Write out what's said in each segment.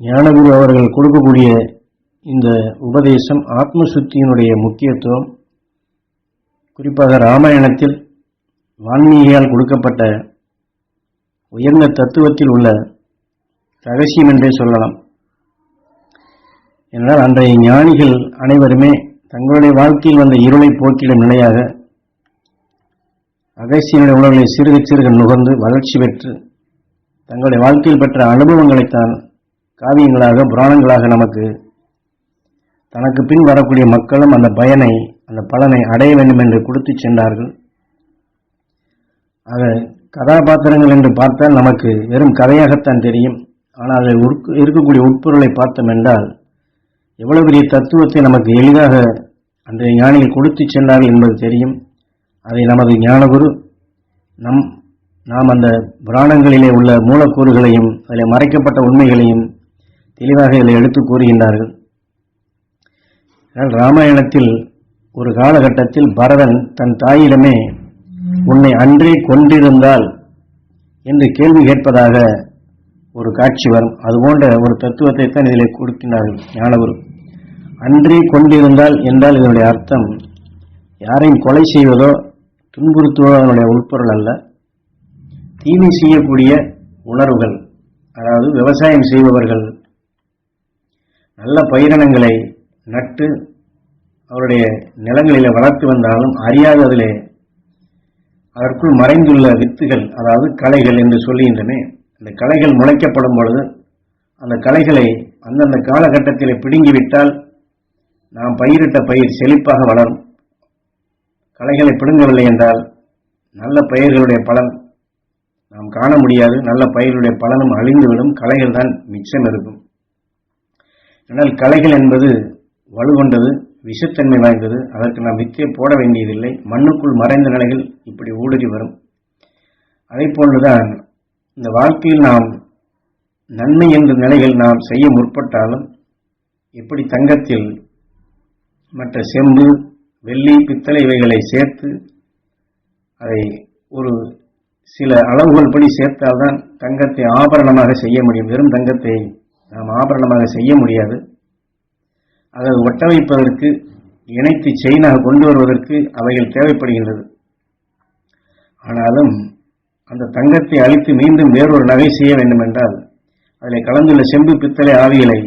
ஞானகுரு அவர்கள் கொடுக்கக்கூடிய இந்த உபதேசம் ஆத்ம சுத்தியினுடைய முக்கியத்துவம். குறிப்பாக ராமாயணத்தில் வான்மீகியால் கொடுக்கப்பட்ட உயர்ந்த தத்துவத்தில் உள்ள ரகசியம் என்றே சொல்லலாம். என்றால் அன்றைய ஞானிகள் அனைவருமே தங்களுடைய வாழ்க்கையில் வந்த இருளை போக்கிடும் நிலையாக அகசியனுடைய உணர்வுகளை சிறுக சிறுக நுகர்ந்து வளர்ச்சி பெற்று தங்களுடைய வாழ்க்கையில் பெற்ற அனுபவங்களைத்தான் காவியங்களாக புராணங்களாக நமக்கு தனக்கு பின் வரக்கூடிய மக்களும் அந்த பயனை அந்த பலனை அடைய வேண்டும் என்று கொடுத்து சென்றார்கள். ஆக கதாபாத்திரங்கள் என்று பார்த்தால் நமக்கு வெறும் கதையாகத்தான் தெரியும். ஆனால் அதில் உட்கு- இருக்கக்கூடிய உட்பொருளை பார்த்தோம் என்றால் எவ்வளவு பெரிய தத்துவத்தை நமக்கு எளிதாக அன்றைய ஞானிகள் கொடுத்து சென்றார்கள் என்பது தெரியும். அதை நமது ஞானகுரு நம் நாம் அந்த புராணங்களிலே உள்ள மூலக்கூறுகளையும் அதில் மறைக்கப்பட்ட உண்மைகளையும் தெளிவாக இதில் எடுத்து கூறுகின்றார்கள். ஆனால் ராமாயணத்தில் ஒரு காலகட்டத்தில் பரதன் தன் தாயிடமே உன்னை அன்றே கொண்டிருந்தால் என்று கேள்வி கேட்பதாக ஒரு காட்சி வரும். அதுபோன்ற ஒரு தத்துவத்தை தான் இதில் கொடுக்கின்றார்கள் ஞானகுரு. அன்றே கொண்டிருந்தால் என்றால் இதனுடைய அர்த்தம் யாரையும் கொலை செய்வதோ துன்புறுத்துவதோ அதனுடைய உள்பொருள் அல்ல. தீமை செய்யக்கூடிய உணர்வுகள் அதாவது விவசாயம் செய்பவர்கள் நல்ல பயிரினங்களை நட்டு அவருடைய நிலங்களில் வளர்த்து வந்தாலும் அறியாததிலே அதற்குள் மறைந்துள்ள வித்துகள் அதாவது கலைகள் என்று சொல்லுகின்றனே அந்த களைகள் முளைக்கப்படும் பொழுது அந்த கலைகளை அந்தந்த காலகட்டத்தில் பிடுங்கிவிட்டால் நாம் பயிரிட்ட பயிர் செழிப்பாக வளரும். களைகளை பிடுங்கவில்லை என்றால் நல்ல பயிர்களுடைய பலன் நாம் காண முடியாது. நல்ல பயிர்களுடைய பலனும் அழிந்துவிடும். களைகள் தான் மிச்சம் இருக்கும். ஆனால் களைகள் என்பது வலுகொண்டது விஷத்தன்மை வாய்ந்தது. அதற்கு நாம் வித்தியை போட வேண்டியதில்லை. மண்ணுக்குள் மறைந்த நிலைகள் இப்படி ஊடுருவி வரும். அதே போன்றுதான் இந்த வாழ்க்கையில் நாம் நன்மை என்ற நிலைகள் நாம் செய்ய முற்பட்டாலும் எப்படி தங்கத்தில் மற்ற செம்பு வெள்ளி பித்தளை இவைகளை சேர்த்து அதை ஒரு சில அளவுகள் படி சேர்த்தால்தான் தங்கத்தை ஆபரணமாக செய்ய முடியும். வெறும் தங்கத்தை நாம் ஆபரணமாக செய்ய முடியாது. அதை ஒட்டமைப்பதற்கு இணைத்து செயினாக கொண்டு வருவதற்கு அவைகள் தேவைப்படுகின்றது. ஆனாலும் அந்த தங்கத்தை அழித்து மீண்டும் வேறொரு நகை செய்ய வேண்டும் என்றால் அதில் கலந்துள்ள செம்பு பித்தளை ஆவிகளை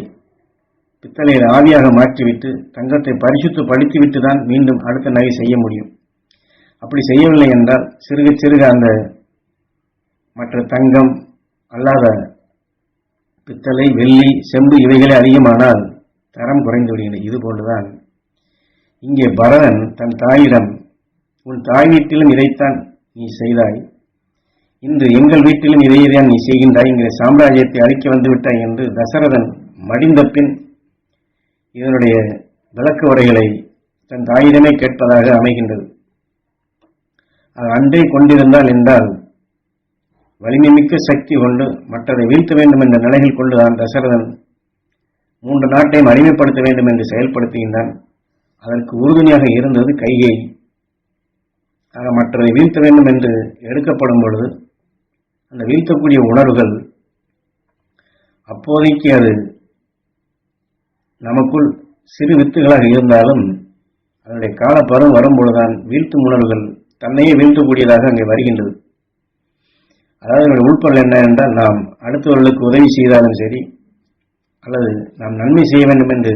பித்தளையில் ஆவியாக மாற்றிவிட்டு தங்கத்தை பரிசுத்து படித்துவிட்டு தான் மீண்டும் அடுத்த நகை செய்ய முடியும். அப்படி செய்யவில்லை என்றால் சிறுக சிறுக அந்த மற்ற தங்கம் அல்லாத பித்தளை வெள்ளி செம்பு இவைகளே அதிகமானால் தரம் குறைந்து விடுகின்றன இது போன்றுதான். இங்கே பரதன் தன் தாயிடம் உன் தாய் வீட்டிலும் இதைத்தான் நீ செய்தாய். இன்று எங்கள் வீட்டிலும் இதையேதான் நீ செய்கின்றாய் இங்கே சாம்ராஜ்யத்தை அழிக்க வந்துவிட்டாய் என்று தசரதன் மடிந்த பின் இதனுடைய விளக்கு உரைகளை தன் தாயிடமே கேட்பதாக அமைகின்றது. அது அன்றே கொண்டிருந்தால் என்றால் வலிமை மிக்க சக்தி கொண்டு மற்றதை வீழ்த்த வேண்டும் என்ற நிலையில் கொண்டுதான் தசரதன் மூன்று நாட்டையும் அடிமைப்படுத்த வேண்டும் என்று செயல்படுத்துகின்றான். அதற்கு உறுதுணையாக இருந்தது கைகை ஆக மற்றதை வீழ்த்த வேண்டும் என்று எடுக்கப்படும் பொழுது அந்த வீழ்த்தக்கூடிய உணர்வுகள் அப்போதைக்கு அது நமக்குள் சிறு வித்துகளாக இருந்தாலும் அதனுடைய காலப்பருவம் வரும்பொழுதுதான் வீழ்த்தும் உணர்வுகள் தன்னையே வீழ்த்தக்கூடியதாக அங்கே வருகின்றது. அதாவது என்னுடைய உள்பொருள் என்ன என்றால் நாம் அடுத்தவர்களுக்கு உதவி செய்தாலும் சரி அல்லது நாம் நன்மை செய்ய வேண்டும் என்று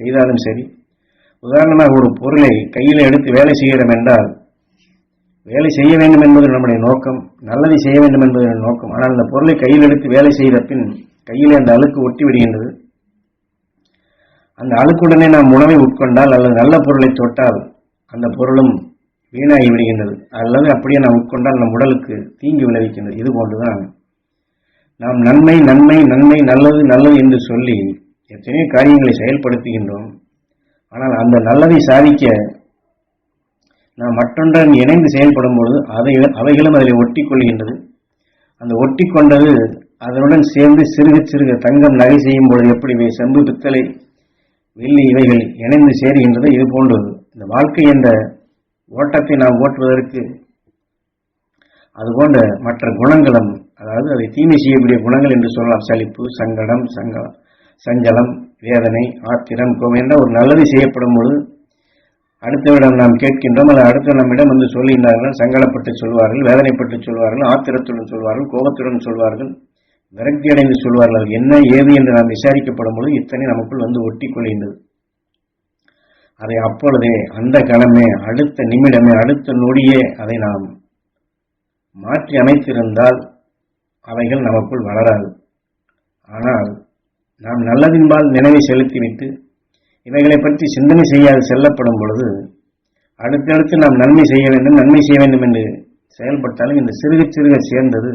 செய்தாலும் சரி உதாரணமாக ஒரு பொருளை கையில் எடுத்து வேலை செய்கிறோம் என்றால் வேலை செய்ய வேண்டும் என்பது நம்முடைய நோக்கம் நல்லதை செய்ய வேண்டும் என்பது நோக்கம். ஆனால் அந்த பொருளை கையில் எடுத்து வேலை செய்த பின் கையில் அந்த அழுக்கு ஒட்டி விடுகின்றது. அந்த அழுக்குடனே நாம் உணவை உட்கொண்டால் அல்லது நல்ல பொருளை தொட்டால் அந்த பொருளும் வீணாகி விடுகின்றது அல்லது அப்படியே நாம் உட்கொண்டால் நம் உடலுக்கு தீங்கு விளைவிக்கின்றது. இது போன்றுதான். நாம் நன்மை நன்மை நன்மை நல்லது நல்லது என்று சொல்லி எத்தனையோ காரியங்களை செயல்படுத்துகின்றோம். ஆனால் அந்த நல்லதை சாதிக்க நாம் மற்றொன்றுடன் இணைந்து செயல்படும் பொழுது அதை அவைகளும் அதில் ஒட்டி கொள்கின்றது அந்த ஒட்டி கொண்டது அதனுடன் சேர்ந்து சிறுக சிறுக தங்கம் நகை செய்யும் பொழுது எப்படி செம்பு பித்தளை வெள்ளி இவைகள் இணைந்து சேருகின்றது இது போன்றது. இந்த வாழ்க்கை என்ற ஓட்டத்தை நாம் ஓட்டுவதற்கு அதுபோன்ற மற்ற குணங்களும் அதாவது அதை தீமை செய்யக்கூடிய குணங்கள் என்று சொல்லலாம். சலிப்பு சங்கடம் சங்கம் சஞ்சலம் வேதனை ஆத்திரம் கோபம் என்ற ஒரு நல்லது செய்யப்படும் பொழுது அடுத்தவிடம் நாம் கேட்கின்றோம். அல்லது அடுத்த நம்மிடம் வந்து சொல்லுகின்றார்கள். சங்கடப்பட்டு சொல்வார்கள் வேதனைப்பட்டு சொல்வார்கள் ஆத்திரத்துடன் சொல்வார்கள் கோபத்துடன் சொல்வார்கள் விரக்தி அடைந்து சொல்வார்கள் என்ன ஏது என்று நாம் விசாரிக்கப்படும் பொழுது இத்தனை நமக்குள் வந்து ஒட்டி கொள்கின்றது அதை அப்பொழுதே அந்த கணமே அடுத்த நிமிடமே அடுத்த நொடியே அதை நாம் மாற்றி அமைத்திருந்தால் அவைகள் நமக்குள் வளராது. ஆனால் நாம் நல்லதின்பால் நினைவை செலுத்திவிட்டு இவைகளை பற்றி சிந்தனை செய்யாது செல்லப்படும் பொழுது அடுத்தடுத்து நாம் நன்மை செய்ய வேண்டும் நன்மை செய்ய வேண்டும் என்று செயல்பட்டாலும் இந்த சிறுக சிறுக சேர்ந்தது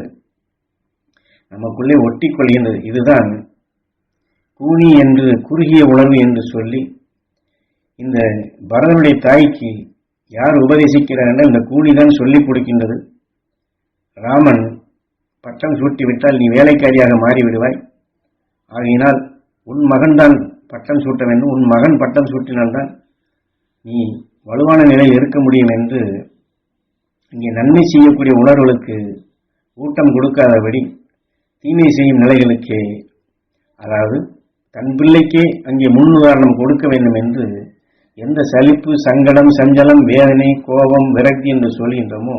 நமக்குள்ளே ஒட்டி கொள்கின்றது இதுதான் கூனி என்று குறுகிய உணர்வு என்று சொல்லி இந்த பரதனுடைய தாய்க்கு யார் உபதேசிக்கிறார்கள் இந்த கூலிதான் சொல்லிக் கொடுக்கின்றது. ராமன் பட்டம் சூட்டிவிட்டால் நீ வேலைக்காரியாக மாறிவிடுவாய். ஆகையினால் உன் மகன்தான் பட்டம் சூட்ட வேண்டும். உன் மகன் பட்டம் சூட்டினால்தான் நீ வலுவான நிலையில் இருக்க முடியும் என்று இங்கே நன்மை செய்யக்கூடிய உணர்வுகளுக்கு ஊட்டம் கொடுக்காதபடி தீமை செய்யும் நிலைகளுக்கே அதாவது தன் பிள்ளைக்கே அங்கே முன் உதாரணம் கொடுக்க வேண்டும் என்று எந்த சலிப்பு சங்கடம் சஞ்சலம் வேதனை கோபம் விரக்தி என்று சொல்கின்றோமோ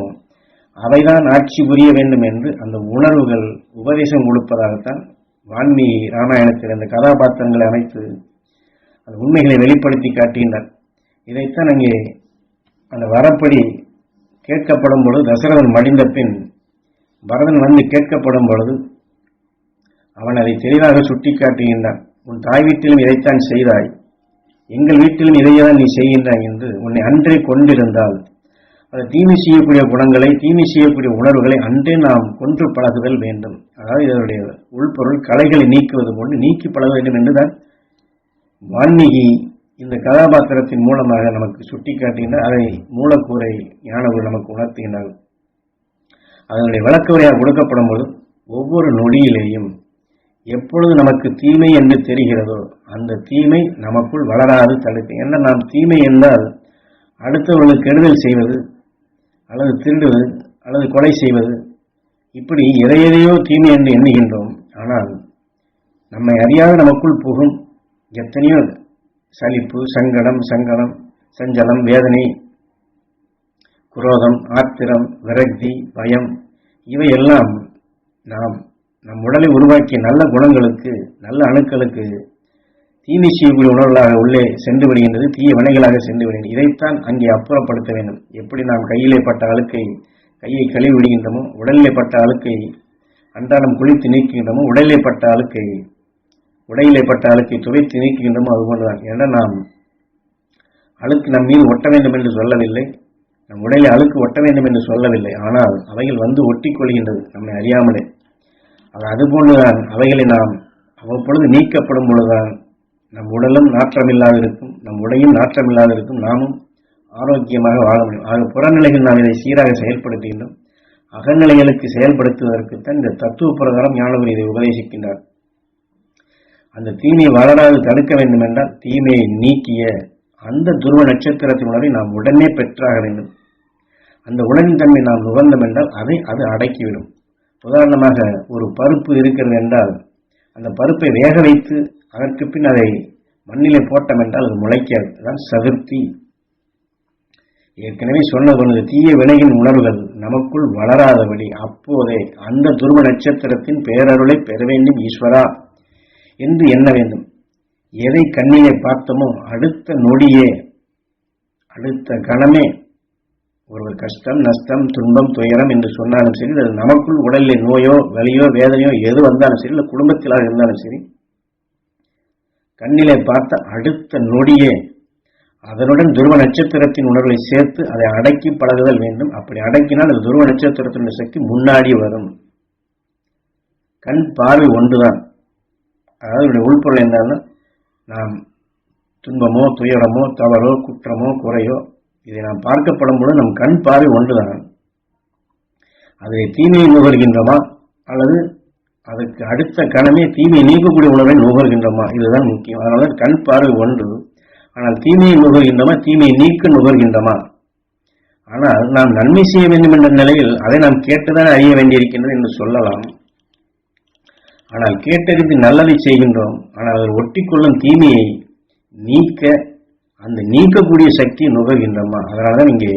அவைதான் ஆட்சி புரிய வேண்டும் என்று அந்த உணர்வுகள் உபதேசம் கொடுப்பதாகத்தான் வான்மீகி ராமாயணத்தில் அந்த கதாபாத்திரங்களை அமைத்து அந்த உண்மைகளை வெளிப்படுத்தி காட்டுகின்றார். இதைத்தான் அங்கே அந்த வரப்படி கேட்கப்படும் பொழுது தசரதன் மடிந்த பின் பரதன் வந்து கேட்கப்படும் பொழுது அவன் அதை தெளிவாக சுட்டி காட்டுகின்றான் உன் தாய் வீட்டிலும் இதைத்தான் செய்தாய். எங்கள் வீட்டிலும் இதையெல்லாம் நீ செய்கின்றாய் என்று உன்னை அன்றே கொண்டிருந்தால் அது தீமை செய்யக்கூடிய குணங்களை தீமை செய்யக்கூடிய உணர்வுகளை அன்றே நாம் கொன்று பழகுதல் வேண்டும். அதாவது இதனுடைய உள்பொருள் கலைகளை நீக்குவது போன்று நீக்கி பழக வேண்டும் என்றுதான் வான்மீகி இந்த கதாபாத்திரத்தின் மூலமாக நமக்கு சுட்டிக்காட்டுகின்றார் அதை மூலக்கூரை ஞானகுரு நமக்கு உணர்த்துகின்றார். அதனுடைய விளக்க உரையாக கொடுக்கப்படும் போது ஒவ்வொரு நொடியிலேயும் எப்பொழுது நமக்கு தீமை என்று தெரிகிறதோ அந்த தீமை நமக்குள் வளராது தடுக்கும். ஏன்னா நாம் தீமை என்றால் அடுத்தவர்களுக்கு கெடுதல் செய்வது அல்லது திருடுவது அல்லது கொலை செய்வது இப்படி எதை தீமை என்று எண்ணுகின்றோம். ஆனால் நம்மை அறியாத நமக்குள் புகும் எத்தனையோ சலிப்பு சங்கடம் சங்கடம் சஞ்சலம் வேதனை குரோதம் ஆத்திரம் விரக்தி பயம் இவையெல்லாம் நாம் நம் உடலை உருவாக்கிய நல்ல குணங்களுக்கு நல்ல அணுக்களுக்கு தீமை செய்யக்கூடிய உணர்வுகளாக உள்ளே சென்று விடுகின்றது தீய வினைகளாக சென்று விடுகின்றது. இதைத்தான் அங்கே அப்புறப்படுத்த வேண்டும். எப்படி நாம் கையிலே பட்ட அழுக்கை கையை கழுவி விடுகின்றமோ உடலிலே பட்ட அழுக்கை அன்றாடம் குளித்து நீக்குகின்றமோ உடலிலே பட்ட அழுக்கை உடையிலே பட்ட அழுக்கை துவைத்து அது அதுபோன்றுதான் ஏன்னா நாம் அழுக்கு நம் மீது ஒட்ட வேண்டும் என்று சொல்லவில்லை. நம் உடலில் அழுக்கு ஒட்ட வேண்டும் என்று சொல்லவில்லை. ஆனால் அவைகள் வந்து ஒட்டி கொள்கின்றது நம்மை அறியாமலே. அதுபோன்றுதான். அவைகளை நாம் அவ்வப்பொழுது நீக்கப்படும் பொழுதுதான் நம் உடலும் நாற்றமில்லாது இருக்கும் நம் உடையும் நாற்றமில்லாது இருக்கும் நாமும் ஆரோக்கியமாக வாழ முடியும். ஆக புறநிலைகள் நாம் இதை சீராக செயல்படுத்துகின்றோம். அகநிலைகளுக்கு செயல்படுத்துவதற்குத்தான் இந்த தத்துவ பிரகாரம் ஞானவர் இதை உபதேசிக்கின்றார். அந்த தீமையை வளராது தடுக்க வேண்டும் என்றால் தீமையை நீக்கிய அந்த துருவ நட்சத்திரத்தின் உணர்வை நாம் உடனே பெற்றாக வேண்டும். அந்த உணவின் தன்மை நாம் நுகர்ந்தோம் என்றால் அதை அது அடக்கிவிடும். உதாரணமாக ஒரு பருப்பு இருக்கிறது என்றால் அந்த பருப்பை வேக வைத்து அதற்கு பின் அதை மண்ணிலே போட்டோம் என்றால் அது முளைக்காது. அதான் சதுர்த்தி. ஏற்கனவே சொன்னது ஒன்று தீய வினையின் உணர்வுகள் நமக்குள் வளராதபடி அப்போதே அந்த துருவ நட்சத்திரத்தின் பேரருளை பெற வேண்டும் ஈஸ்வரா என்று எண்ண வேண்டும். எதை கண்ணிலே பார்த்தோமோ அடுத்த நொடியே அடுத்த கணமே ஒருவர் கஷ்டம் நஷ்டம் துன்பம் துயரம் என்று சொன்னாலும் சரி அது நமக்குள் உடலில் நோயோ வலியோ வேதனையோ எது வந்தாலும் சரி இல்லை குடும்பத்திலாக இருந்தாலும் சரி கண்ணிலே பார்த்த அடுத்த நொடியே அதனுடன் துருவ நட்சத்திரத்தின் உணர்வை சேர்த்து அதை அடக்கி பழகுதல் வேண்டும். அப்படி அடக்கினால் அது துருவ நட்சத்திரத்தினுடைய சக்தி முன்னாடி வரும். கண் பார்வை ஒன்றுதான். அதாவது உள்பொருள் என்னன்னா நாம் துன்பமோ துயரமோ தவறோ குற்றமோ குறையோ இதை நாம் பார்க்கப்படும் பொழுது நம் கண் பார்வை ஒன்றுதான். அதை தீமையை நுகர்கின்றமா? அல்லது அதற்கு அடுத்த கணமே தீமையை நீக்கக்கூடிய உணவை நுகர்கின்றோமா? இதுதான் முக்கியம். அதனால கண் பார்வை ஒன்று. ஆனால் தீமையை நுகர்கின்றோமா? தீமையை நீக்க நுகர்கின்றோமா? ஆனால் நாம் நன்மை செய்ய வேண்டும் என்ற நிலையில் அதை நாம் கேட்டுதான் அறிய வேண்டியிருக்கின்றது என்று சொல்லலாம். ஆனால் கேட்டறிந்து நல்லதை செய்கின்றோம். ஆனால் அதில் ஒட்டிக்கொள்ளும் தீமையை நீக்க அந்த நீக்கக்கூடிய சக்தியை நுகர்கின்றோமா? அதனாலதான் இங்கே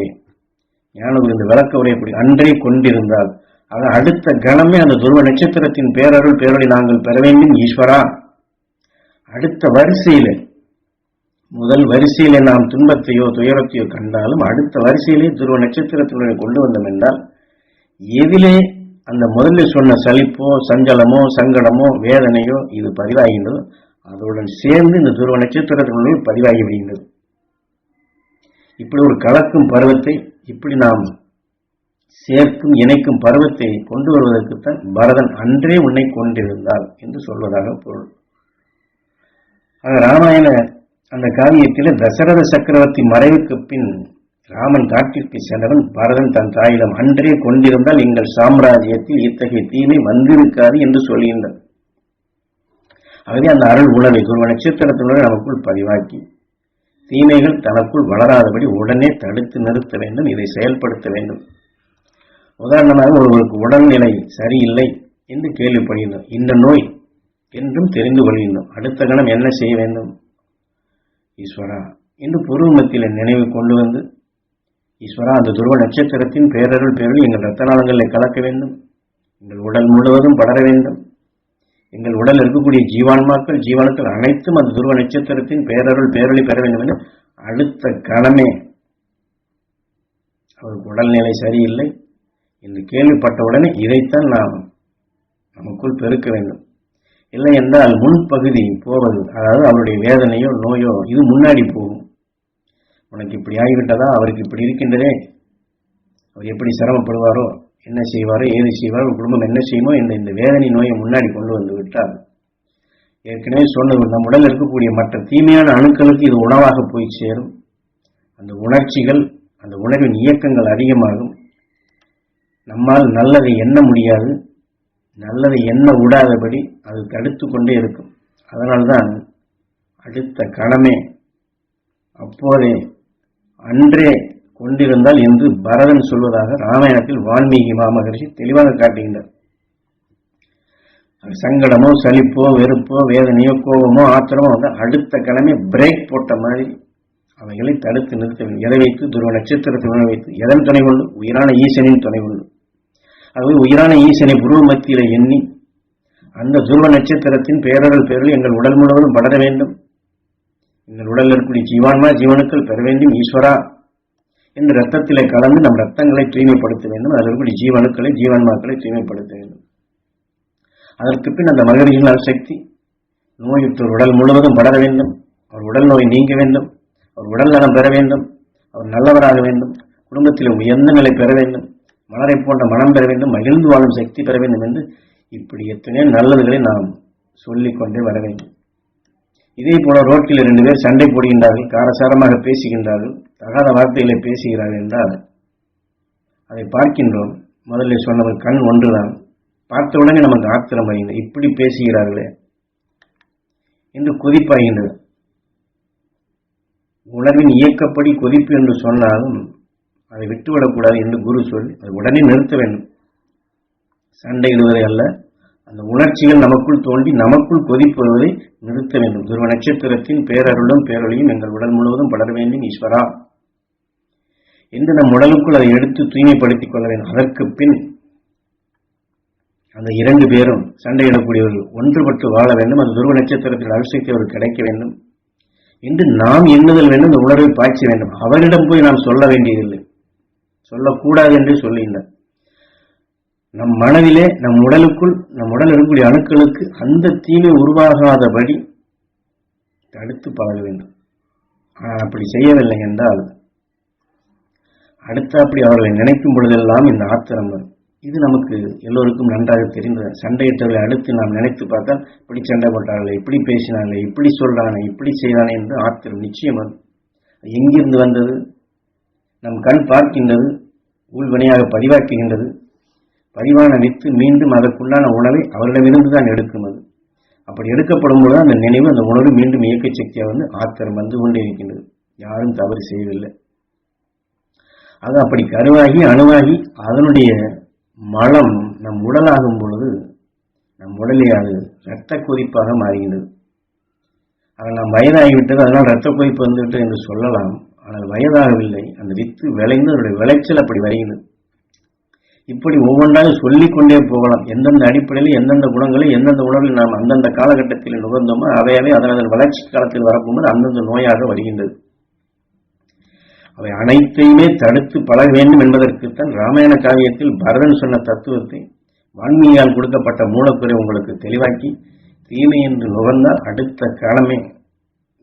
ஞானகுரு இந்த விளக்க உரையப்படி அன்றே கொண்டிருந்தால் அதான் அடுத்த கணமே அந்த துருவ நட்சத்திரத்தின் பேரருள் பேரொழி நாங்கள் பெற வேண்டும் ஈஸ்வரா. அடுத்த வரிசையில முதல் வரிசையில நாம் துன்பத்தையோ துயரத்தையோ கண்டாலும் அடுத்த வரிசையிலே துருவ நட்சத்திரத்தினுடைய கொண்டு வந்தோம் என்றால் எதிலே அந்த முதல்ல சொன்ன சலிப்போ சஞ்சலமோ சங்கடமோ வேதனையோ இது பதிவாகின்றதோ. அதனுடன் சேர்ந்து இந்த துருவ நட்சத்திரத்தினுடைய பதிவாகி விடுகின்றது. இப்படி ஒரு கலக்கும் பருவத்தை இப்படி நாம் சேர்க்கும் இணைக்கும் பருவத்தை கொண்டு வருவதற்குத்தான் பரதன் அன்றே உன்னை கொண்டிருந்தாள் என்று சொல்வதாக பொருள். ஆக ராமாயண அந்த காவியத்தில் தசரத சக்கரவர்த்தி மறைவுக்கு பின் ராமன் காட்டிற்கு சென்றவன் பரதன் தன் தாயிடம் அன்றே கொண்டிருந்தால் எங்கள் சாம்ராஜ்யத்தில் இத்தகைய தீமை வந்திருக்காது என்று சொல்கின்றார் ஆகவே அந்த அருள் உணர்வை குருவ நட்சத்திரத்தினுடன் நமக்குள் பதிவாக்கி தீமைகள் தனக்குள் வளராதபடி உடனே தடுத்து நிறுத்த வேண்டும் இதை செயல்படுத்த வேண்டும். உதாரணமாக ஒருவருக்கு உடல்நிலை சரியில்லை என்று கேள்விப்படுகின்றோம். இந்த நோய் என்றும் தெரிந்து கொள்கின்றோம். அடுத்த கணம் என்ன செய்ய வேண்டும்? ஈஸ்வரா என்று பூர்வ நினைவு கொண்டு வந்து ஈஸ்வரா அந்த துருவ நட்சத்திரத்தின் பேரருள் பேரில் எங்கள் ரத்த நாளங்களில் கலக்க வேண்டும். எங்கள் உடல் முழுவதும் படர வேண்டும். எங்கள் உடல் இருக்கக்கூடிய ஜீவான்மாக்கள் ஜீவனுக்கள் அனைத்தும் அந்த துருவ நட்சத்திரத்தின் பேரருள் பேரொளி பெற வேண்டும் என்று அடுத்த கணமே அவருக்கு உடல்நிலை சரியில்லை என்று கேள்விப்பட்ட உடனே இதைத்தான் நாம் நமக்குள் பெருக்க வேண்டும். இல்லை என்றால் முன்பகுதி போவது அதாவது அவருடைய வேதனையோ நோயோ இது முன்னாடி போகும். உனக்கு இப்படி ஆகிவிட்டதா? அவருக்கு இப்படி இருக்கின்றதே. அவர் எப்படி சிரமப்படுவாரோ? என்ன செய்வாரோ ஏது செய்வாரோ குடும்பம் என்ன செய்யுமோ இந்த இந்த வேதனை நோயை முன்னாடி கொண்டு வந்து விட்டால் ஏற்கனவே சொன்னது நம் உடல் இருக்கக்கூடிய மற்ற தீமையான அணுக்களுக்கு இது உணவாக போய் சேரும். அந்த உணர்ச்சிகள் அந்த உணர்வின் இயக்கங்கள் அதிகமாகும். நம்மால் நல்லதை எண்ண முடியாது. நல்லதை எண்ண விடாதபடி அது தடுத்து கொண்டே இருக்கும். அதனால்தான் அடுத்த கணமே அப்போதே அன்றே கொண்டிருந்தால் என்று பரதன் சொல்வதாக ராமாயணத்தில் வால்மீகி மாமகரிஷி தெளிவாக காட்டுகின்றார். சங்கடமோ சலிப்போ வெறுப்போ வேதனையோ கோபமோ ஆத்திரமோ வந்து அடுத்த கிழமை பிரேக் போட்ட மாதிரி அவைகளை தடுத்து நிறுத்த வேண்டும். எதை வைத்து? துருவ நட்சத்திரத்தை வைத்து. எதன் துணை கொண்டு? உயிரான ஈசனின் துணை கொண்டு. ஆகவே உயிரான ஈசனை புருவ மத்தியில எண்ணி அந்த துருவ நட்சத்திரத்தின் பேரர்கள் பேரில் எங்கள் உடல் முழுவதும் படர வேண்டும். எங்கள் உடலில் இருக்கக்கூடிய ஜீவான்மா ஜீவனுக்கள் பெற வேண்டும். ஈஸ்வரா இந்த ரத்தத்திலே கலந்து நம் ரத்தங்களை தூய்மைப்படுத்த வேண்டும். அதில் இருக்கக்கூடிய ஜீவனுக்களை ஜீவன்மாக்களை தூய்மைப்படுத்த வேண்டும். அதற்கு பின் அந்த மகரிஷினால் சக்தி நோயுற்றோர் உடல் முழுவதும் வளர வேண்டும். அவர் உடல் நோய் நீங்க வேண்டும். அவர் உடல் நலம் பெற வேண்டும். அவர் நல்லவராக வேண்டும். குடும்பத்தில் உயர்ந்த நிலை பெற வேண்டும். மலரை போன்ற மனம் பெற வேண்டும். மகிழ்ந்து வாழும் சக்தி பெற வேண்டும் என்று இப்படி எத்தனையோ நல்லதுகளை நாம் சொல்லிக்கொண்டே வர வேண்டும். இதே போல ரோட்டில் இரண்டு பேர் சண்டை போடுகின்றார்கள். காரசாரமாக பேசுகின்றார்கள். தகாத வார்த்தைகளை பேசுகிறார்கள் என்றால் அதை பார்க்கின்றோம். முதலில் சொன்னவன் கண் ஒன்றுதான். பார்த்த உடனே நமக்கு ஆத்திரம் வருகின்றது இப்படி பேசுகிறார்களே என்று கொதிப்பாகின்றது உணர்வின் இயக்கப்படி கொதிப்பு என்று சொன்னாலும் அதை விட்டுவிடக்கூடாது என்று குரு சொல்லி அதை உடனே நிறுத்த வேண்டும். சண்டையிடுவதை அல்ல அந்த உணர்ச்சிகள் நமக்குள் தோண்டி நமக்குள் கொதிப்படுவதை நிறுத்த வேண்டும். துருவ நட்சத்திரத்தின் பேரருளும் பேரொழியும் எங்கள் உடல் முழுவதும் படர வேண்டும் ஈஸ்வரா. என்று நம் உடலுக்குள் அதை எடுத்து தூய்மைப்படுத்திக் கொள்ள வேண்டும். அதற்கு பின் அந்த இரண்டு பேரும் சண்டையிடக்கூடியவர்கள் ஒன்றுபட்டு வாழ வேண்டும். அந்த துருவ நட்சத்திரத்தில் அபிஷேகத்தை அவர் கிடைக்க வேண்டும். என்று நாம் எண்ணுதல் வேண்டும் இந்த உணர்வை பாய்ச்ச வேண்டும். அவரிடம் போய் நாம் சொல்ல வேண்டியதில்லை. சொல்லக்கூடாது என்று சொல்லுகின்றார் நம் மனதிலே நம் உடலுக்குள் நம் உடல் இருக்கக்கூடிய அணுக்களுக்கு அந்த தீமை உருவாகாதபடி தடுத்து பழக வேண்டும். ஆனால் அப்படி செய்யவில்லை என்றால் அடுத்த அப்படி அவர்களை நினைக்கும் பொழுதெல்லாம் இந்த ஆத்திரம் வரும். இது நமக்கு எல்லோருக்கும் நன்றாக தெரிந்தது. சண்டையிட்டவர்களை அடுத்து நாம் நினைத்து பார்த்தால் இப்படி சண்டை போட்டார்களே இப்படி பேசினாங்களே இப்படி சொல்றானே இப்படி செய்தானே என்று ஆத்திரம் நிச்சயம் வரும். எங்கிருந்து வந்தது? நம் கண் பார்க்கின்றது ஊழ்வினையாக பதிவாக்குகின்றது. பதிவான வித்து மீண்டும் அதற்குண்டான உணவை அவர்களிடமிருந்து தான் எடுக்கும் அது அப்படி எடுக்கப்படும் பொழுது அந்த நினைவு அந்த உணர்வு மீண்டும் இயக்க சக்தியாக வந்து ஆத்திரம் வந்து கொண்டே இருக்கின்றது. யாரும் தவறு செய்யவில்லை. அது அப்படி கருவாகி அணுவாகி அதனுடைய மலம் நம் உடலாகும் பொழுது நம் உடலே உடலில் அது இரத்த கொதிப்பாக மாறுகிறது. ஆனால் நாம் வயதாகிவிட்டது அதனால் இரத்த கொதிப்பு வந்துவிட்டது என்று சொல்லலாம். ஆனால் வயதாகவில்லை. அந்த வித்து விளைந்து அதனுடைய விளைச்சல் அப்படி வருகிறது. இப்படி ஒவ்வொன்றாக சொல்லிக் கொண்டே போகலாம். எந்தெந்த அடிப்படையில் எந்தெந்த குணங்களை எந்தெந்த உணர்வில் நாம் அந்தந்த காலகட்டத்தில் நுகர்ந்தோமோ அவையவே அதன் அதன் வளர்ச்சி காலத்தில் வரப்போகும்போது அந்தந்த நோயாக வருகின்றது. அவை அனைத்தையுமே தடுத்து பழக வேண்டும் என்பதற்குத்தான் ராமாயண காவியத்தில் பரதன் சொன்ன தத்துவத்தை வான்மீகால் கொடுக்கப்பட்ட மூலக்குறை உங்களுக்கு தெளிவாக்கி தீமை என்று நுகர்ந்தால் அடுத்த காலமே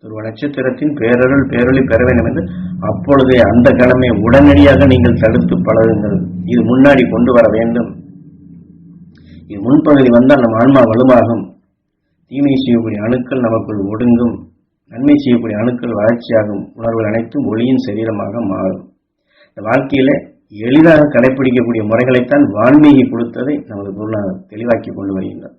ஒரு நட்சத்திரத்தின் பேரருள் பேரொளி பெற வேண்டும் என்று அப்பொழுதே அந்த கடமை உடனடியாக நீங்கள் தடுத்து பழகுங்கள். இது முன்னாடி கொண்டு வர வேண்டும். இது முன்பகுதி வந்தால் நம் ஆன்மா வலுவாகும். தீமை செய்யக்கூடிய அணுக்கள் நமக்குள் ஒடுங்கும். நன்மை செய்யக்கூடிய அணுக்கள் வளர்ச்சியாகும். உணர்வுகள் அனைத்தும் ஒளியின் சரீரமாக மாறும். இந்த வாழ்க்கையில எளிதாக கடைபிடிக்கக்கூடிய முறைகளைத்தான் வான்மீகி கொடுத்ததை நமது குருநாதர் தெளிவாக்கி கொண்டு வருகின்றார்.